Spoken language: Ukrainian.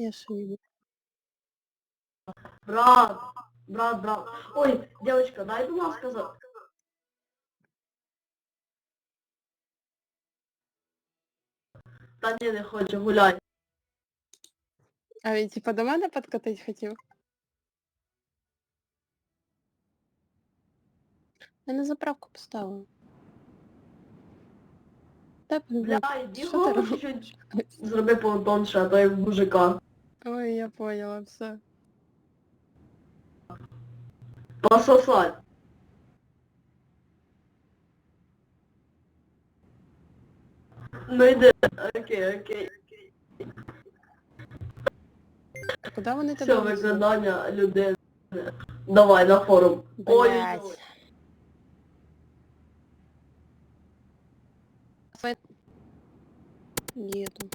Я ще не Брат, брат, брат. Ой, девочка, дай, будь ласка, за... Та ні, не хочу, гуляй. А він типа до мене підкатить хотів? Я на заправку поставила. Та, блін, Бля, іди що ти голову робиш? чуть зроби понтонше, а то як мужика. Ой, я поняла, все. Пососать. Ну йди, окей, окей. А куди вони Все, тебе везуть? викладання людини. Давай на форум. Ой, Блять. Еду.